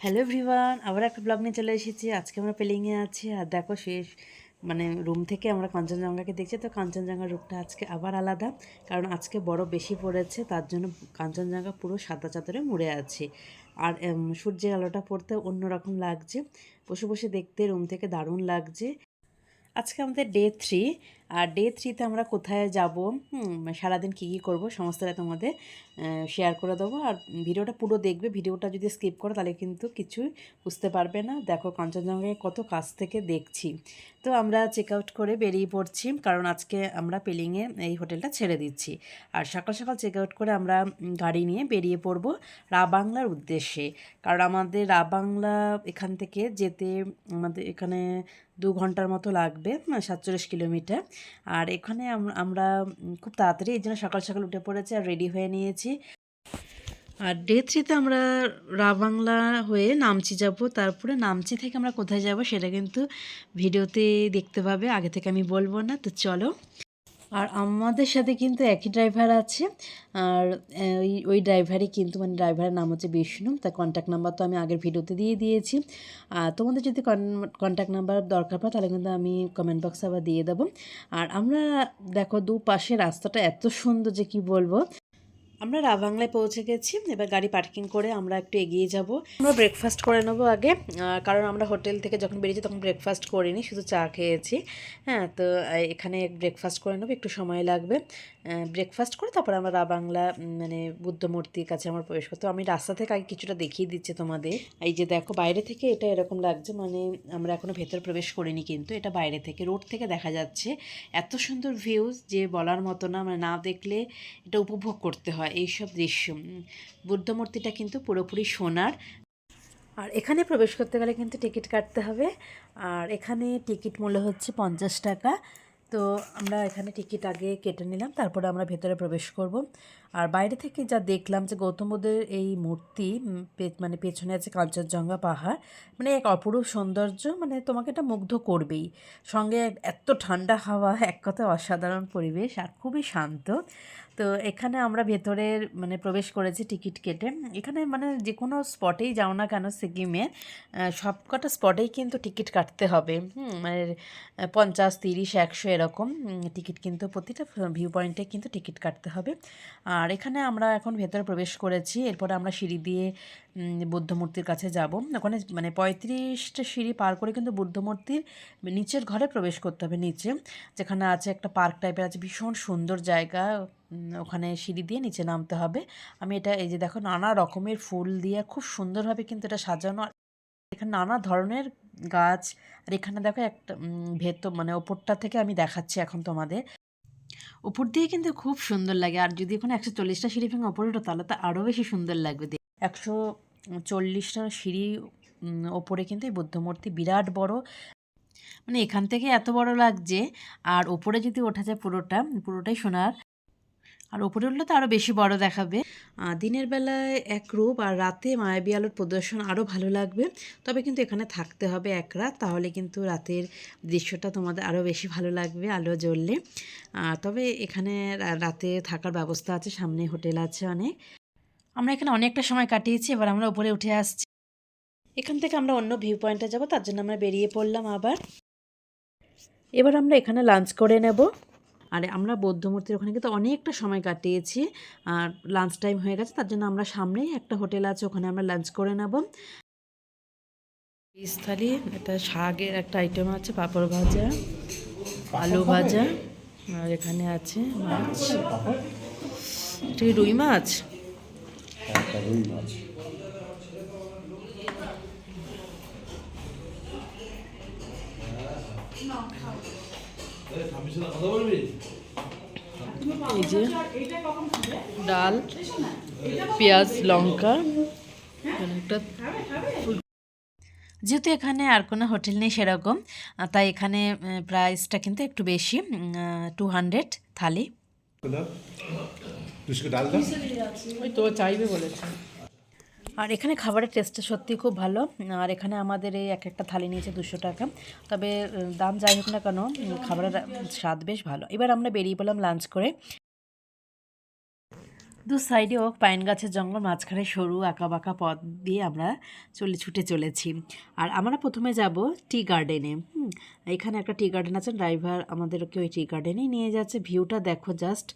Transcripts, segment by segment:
Hello everyone আবার একটা blog নিয়ে চলে এসেছি। আজকে আমরা পেলিংয়ে আছি আর দেখো শেষ মানে রুম থেকে আমরা কাঞ্চনজঙ্ঘাকে দেখছি। তো কাঞ্চনজঙ্ঘার রূপটা আজকে আবার আলাদা, কারণ আজকে বড় বেশি পড়েছে, তার জন্য কাঞ্চনজঙ্ঘা পুরো সাদা চাদরে মুড়ে আছে। আর সূর্যের আলোটা পড়তে অন্যরকম লাগছে। বসে বসে দেখতে রুম থেকে দারুণ লাগছে। আজকে আমাদের ডে থ্রি আর ডে থ্রিতে আমরা কোথায় যাব? সারাদিন কী কী করব? সমস্তটা তোমাদের শেয়ার করে দেবো। আর ভিডিওটা পুরো দেখবে। ভিডিওটা যদি স্কিপ করো, তাহলে কিন্তু কিছুই বুঝতে পারবে না। দেখো কাঞ্চনজঙ্ঘাকে কত কাছ থেকে দেখছি। তো আমরা চেক আউট করে বেরিয়ে পড়ছি, কারণ আজকে আমরা পেলিংয়ে এই হোটেলটা ছেড়ে দিচ্ছি। আর সকাল সকাল চেক আউট করে আমরা গাড়ি নিয়ে বেরিয়ে পড়ব রা বাংলার উদ্দেশ্যে। কারণ আমাদের রা বাংলা এখান থেকে যেতে আমাদের এখানে দু ঘণ্টার মতো লাগবে, সাতচল্লিশ কিলোমিটার। আর এখানে আমরা খুব তাড়াতাড়ি এই জন্য সকাল সকাল উঠে পড়েছি আর রেডি হয়ে নিয়েছি। আর ডে থ্রিতে আমরা রাবাংলা হয়ে নামচি যাব। তারপরে নামচি থেকে আমরা কোথায় যাব সেটা কিন্তু ভিডিওতে দেখতে পাবে। আগে থেকে আমি বলব না। তো চলো। আর আমাদের সাথে কিন্তু একই ড্রাইভার আছে। আর ওই ওই ড্রাইভারই কিন্তু মানে ড্রাইভারের নাম হচ্ছে বিষ্ণু। তার কন্ট্যাক্ট নাম্বার তো আমি আগের ভিডিওতে দিয়ে দিয়েছি। আর তোমাদের যদি কন্ট্যাক্ট নাম্বার দরকার পড়ে, তাহলে কিন্তু আমি কমেন্ট বক্সে আবার দিয়ে দেবো। আর আমরা, দেখো দুপাশে রাস্তাটা এত সুন্দর যে কি বলব। আমরা রাবাংলায় পৌঁছে গেছি, এবার গাড়ি পার্কিং করে আমরা একটু এগিয়ে যাব। আমরা ব্রেকফাস্ট করে নেব আগে কারণ আমরা হোটেল থেকে যখন বেরিয়েছি তখন ব্রেকফাস্ট করিনি, শুধু চা খেয়েছি। হ্যাঁ তো এখানে ব্রেকফাস্ট করে নেব, একটু সময় লাগবে। ব্রেকফাস্ট করে তারপর আমরা রাবাংলা মানে বুদ্ধ মূর্তির কাছে আমার প্রবেশ করতো আমি রাস্তা থেকে আগে কিছুটা দেখিয়ে দিচ্ছি তোমাদের। এই যে দেখো, বাইরে থেকে এটা এরকম লাগছে মানে আমরা এখনও ভেতর প্রবেশ করিনি কিন্তু, এটা বাইরে থেকে, রোড থেকে দেখা যাচ্ছে। এত সুন্দর ভিউজ যে বলার মতো না মানে না দেখলে এটা উপভোগ করতে হয়। এইসব দৃশ্য বুদ্ধমূর্তিটা বুদ্ধ মূর্তিটা কিন্তু পুরোপুরি সোনার। আর এখানে প্রবেশ করতে গেলে কিন্তু টিকিট কাটতে হবে। আর এখানে টিকিট মূল্য হচ্ছে পঞ্চাশ টাকা। তো আমরা এখানে টিকিট আগে কেটে নিলাম, তারপরে আমরা ভেতরে প্রবেশ করব। আর বাইরে থেকে যা দেখলাম যে গৌতম বুদ্ধের এই মূর্তি মানে পেছনে আছে কাঞ্চনজঙ্ঘা পাহাড় মানে এক অপরূপ সৌন্দর্য মানে তোমাকে এটা মুগ্ধ করবেই। সঙ্গে এত ঠান্ডা হাওয়া, এক কথায় অসাধারণ পরিবেশ আর খুবই শান্ত। তো এখানে আমরা ভেতরের মানে প্রবেশ করেছি টিকিট কেটে। এখানে মানে যে কোনো স্পটেই যাও না কেন সিকিমে সব কটা স্পটেই কিন্তু টিকিট কাটতে হবে। মানে পঞ্চাশ, তিরিশ, একশো এরকম টিকিট কিন্তু প্রতিটা ভিউ পয়েন্টে কিন্তু টিকিট কাটতে হবে। আর এখানে আমরা এখন ভেতরে প্রবেশ করেছি। এরপরে আমরা সিঁড়ি দিয়ে উম, বুদ্ধ মূর্তির কাছে যাব। ওখানে মানে পঁয়ত্রিশটা সিঁড়ি পার করে কিন্তু বুদ্ধ মূর্তির নিচের ঘরে প্রবেশ করতে হবে নিচে। যেখানে আছে একটা পার্ক টাইপের আছে ভীষণ সুন্দর জায়গা। ওখানে সিঁড়ি দিয়ে নিচে নামতে হবে। আমি এটা এই যে দেখো নানা রকমের ফুল দিয়ে খুব সুন্দরভাবে কিন্তু এটা সাজানো। এখানে নানা ধরনের গাছ। আর এখানে দেখো একটা ভেতর মানে ওপরটা থেকে আমি দেখাচ্ছি এখন তোমাদের। উপর দিয়ে কিন্তু খুব সুন্দর লাগে। আর যদি ওখানে একশো চল্লিশটা সিঁড়ি ভেঙে ওপরে ওঠো, তাহলে তো আরও বেশি সুন্দর লাগবে একশো চল্লিশটা সিঁড়ি ওপরে কিন্তু এই বুদ্ধ মূর্তি বিরাট বড়। মানে এখান থেকে এত বড় লাগছে, আর ওপরে যদি ওঠা যায় পুরোটা, পুরোটাই সোনার। আর ওপরে উঠলে তো আরও বেশি বড় দেখাবে। দিনের বেলায় এক রূপ আর রাতে মায়াবী আলোর প্রদর্শন আরও ভালো লাগবে। তবে কিন্তু এখানে থাকতে হবে এক রাত, তাহলে কিন্তু রাতের দৃশ্যটা তোমাদের আরও বেশি ভালো লাগবে, আলো জ্বললে। তবে এখানে রাতে থাকার ব্যবস্থা আছে, সামনে হোটেল আছে অনেক। আমরা এখানে অনেকটা সময় কাটিয়েছি, এবার আমরা উপরে উঠে আসছি। এখান থেকে আমরা অন্য ভিউ পয়েন্টে যাব, তার জন্য আমরা বেরিয়ে পড়লাম আবার। এবার আমরা এখানে লাঞ্চ করে নেব। আর আমরা বৌদ্ধ মূর্তির ওখানে কিন্তু অনেকটা সময় কাটিয়েছি আর লাঞ্চ টাইম হয়ে গেছে তার জন্য আমরা সামনেই একটা হোটেল আছে ওখানে আমরা লাঞ্চ করে নেব। পিস থালি এটা শাকের একটা আইটেম আছে পাঁপড় ভাজা আলু ভাজা আর এখানে আছে মাছ। এটা রুই মাছ? একটা রুই মাছ। এই যে ডাল পেঁয়াজ লঙ্কা একটা যেহেতু এখানে আর কোনো হোটেল নেই সেরকম তাই এখানে প্রাইসটা কিন্তু একটু বেশি টু হান্ড্রেড থালি। ডাল ওই তো চাইবে বলেছে। আর এখানে খাবারের টেস্টটা সত্যি খুব ভালো। আর এখানে আমাদের এই এক একটা থালি নিয়েছে দুশো টাকা। তবে দাম যাই হোক না কেন খাবারের স্বাদ বেশ ভালো। এবার আমরা বেরিয়ে পড়লাম লাঞ্চ করে। দু সাইডে ওক পাইন গাছের জঙ্গল, মাঝখানে সরু আঁকা বাঁকা পথ দিয়ে আমরা চলে, ছুটে চলেছি। আর আমরা প্রথমে যাব টি গার্ডেনে এখানে একটা টি গার্ডেন আছে ড্রাইভার আমাদেরকে ওই টি গার্ডেনেই নিয়ে যাচ্ছে। ভিউটা দেখো জাস্ট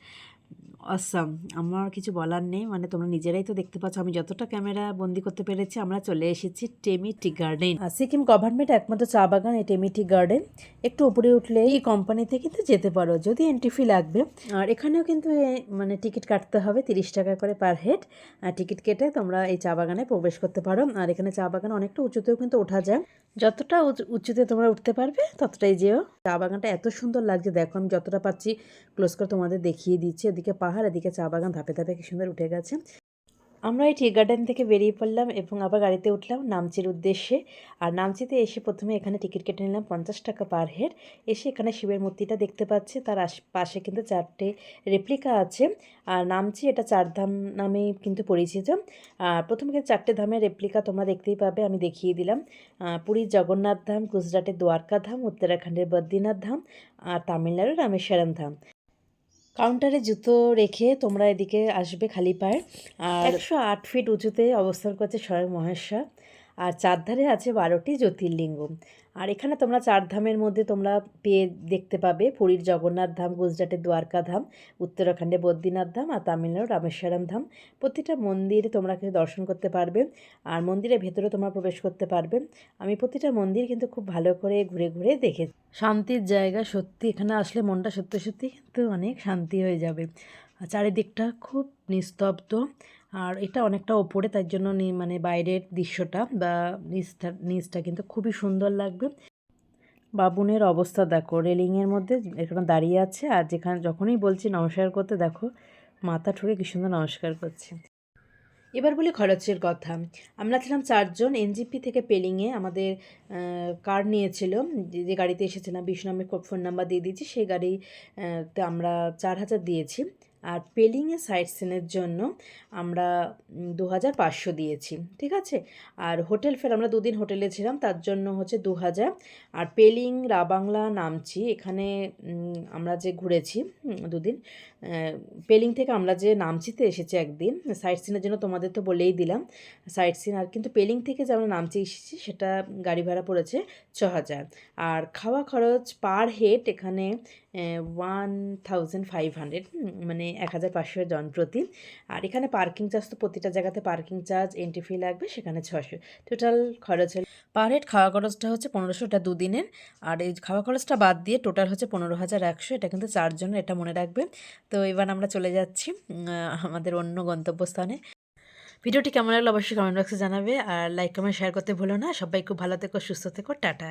অসাম আমার কিছু বলার নেই মানে তোমরা নিজেরাই তো দেখতে পাচ্ছ, আমি যতটা ক্যামেরা বন্দি করতে পেরেছি, আমরা চলে এসেছি টেমি টি গার্ডেন আর সিকিম গভর্নমেন্ট একমাত্র চা বাগান, এই টেমি টি গার্ডেন একটু উপরে উঠলে এই কোম্পানিতে কিন্তু যেতে পারো, যদি এন্ট্রি ফি লাগবে। আর এখানেও কিন্তু মানে টিকিট কাটতে হবে তিরিশ টাকা করে পার হেড আর টিকিট কেটে তোমরা এই চা বাগানে প্রবেশ করতে পারো। আর এখানে চা বাগান অনেকটা উঁচুতেও কিন্তু ওঠা যায়। যতটা উঁচু- উঁচুতে তোমরা উঠতে পারবে, ততটাই যেও। চা বাগানটা এত সুন্দর লাগছে, দেখো আমি যতটা পাচ্ছি ক্লোজ করে তোমাদের দেখিয়ে দিচ্ছি। এদিকে পাহাড়, এদিকে চা বাগান ধাপে ধাপে কি সুন্দর উঠে গেছে। আমরা এই টি গার্ডেন থেকে বেরিয়ে পড়লাম এবং আবার গাড়িতে উঠলাম নামচির উদ্দেশ্যে। আর নামচিতে এসে প্রথমে এখানে টিকিট কেটে নিলাম পঞ্চাশ টাকা পার হেড এসে এখানে শিবের মূর্তিটা দেখতে পাচ্ছি। তার পাশে কিন্তু চারটে রেপ্লিকা আছে। আর নামচি এটা চারধাম নামেই কিন্তু পরিচিত। আর প্রথমে কিন্তু চারটে ধামের রেপ্লিকা তোমরা দেখতেই পাবে, আমি দেখিয়ে দিলাম। পুরীর জগন্নাথ ধাম, গুজরাটের দ্বারকা ধাম, উত্তরাখণ্ডের বদ্রীনাথ ধাম, আর তামিলনাড়ুর রামেশ্বরম ধাম। কাউন্টারে জুতো রেখে তোমরা এদিকে আসবে খালি পায়ে। আর একশো আট ফিট উঁচুতে অবস্থান করছে স্বয়ং মহেশ্বর আর চারধারে আছে বারোটি জ্যোতির্লিঙ্গ। আর এখানে তোমরা চার ধামের মধ্যে তোমরা পেয়ে দেখতে পাবে পুরীর জগন্নাথ ধাম, গুজরাটের দ্বারকা ধাম, উত্তরাখণ্ডে বদ্রীনাথ ধাম আর তামিলনাড়ু রামেশ্বরম ধাম। প্রতিটা মন্দির তোমরা কিন্তু দর্শন করতে পারবে আর মন্দিরের ভেতরে তোমরা প্রবেশ করতে পারবে। আমি প্রতিটা মন্দির কিন্তু খুব ভালো করে ঘুরে ঘুরে দেখে শান্তির জায়গা সত্যি, এখানে আসলে মনটা সত্যি সত্যি কিন্তু অনেক শান্তি হয়ে যাবে। আর চারিদিকটা খুব নিস্তব্ধ আর এটা অনেকটা ওপরে তার জন্য মানে বাইরের দৃশ্যটা বা নিচটা নিচটা কিন্তু খুবই সুন্দর লাগবে। বাবুনের অবস্থা দেখো, রেলিংয়ের মধ্যে এখানে দাঁড়িয়ে আছে আর যেখানে যখনই বলছি নমস্কার করতে, দেখো মাথা ঠুকে কি সুন্দর নমস্কার করছে। এবার বলি খরচের কথা। আমরা ছিলাম চারজন, এনজিপি থেকে পেলিংয়ে আমাদের কার নিয়েছিল, যে- যে গাড়িতে এসেছিলাম বিশ নম্বর ফোন নাম্বার দিয়ে দিয়েছি, সেই গাড়িতে আমরা চার হাজার দিয়েছি। আর পেলিংয়ে সাইট সিনের জন্য আমরা দু হাজার পাঁচশো দিয়েছি, ঠিক আছে? আর হোটেল ফের আমরা দুদিন হোটেলে ছিলাম, তার জন্য হচ্ছে দু হাজার আর পেলিং, রাবাংলা, নামচি, এখানে আমরা যে ঘুরেছি দুদিন পেলিং থেকে আমরা যে নামচিতে এসেছি একদিন সাইট সিনের জন্য তোমাদের তো বলেই দিলাম সাইট সিন আর কিন্তু পেলিং থেকে যে আমরা নামচি এসেছি, সেটা গাড়ি ভাড়া পড়েছে ছ হাজার আর খাওয়া খরচ পার হেড এখানে ওয়ান থাউজেন্ড ফাইভ হান্ড্রেড মানে এক হাজার পাঁচশো জন প্রতি। আর এখানে পার্কিং চার্জ তো প্রতিটা জায়গাতে পার্কিং চার্জ এন্ট্রি ফি লাগবে, সেখানে ছশো টোটাল খরচ হল পার হেড খাওয়া খরচটা হচ্ছে পনেরোশো এটা দুদিনের। আর এই খাওয়া খরচটা বাদ দিয়ে টোটাল হচ্ছে পনেরো হাজার একশো। এটা কিন্তু চারজনের এটা মনে রাখবে তো এবার আমরা চলে যাচ্ছি আমাদের অন্য গন্তব্যস্থানে। ভিডিওটি কেমন লাগল অবশ্যই কমেন্ট বক্সে জানাবে। আর লাইক কমেন্ট শেয়ার করতে ভুলো না। সবাই খুব ভালো থেকো, সুস্থ থেকো। টাটা।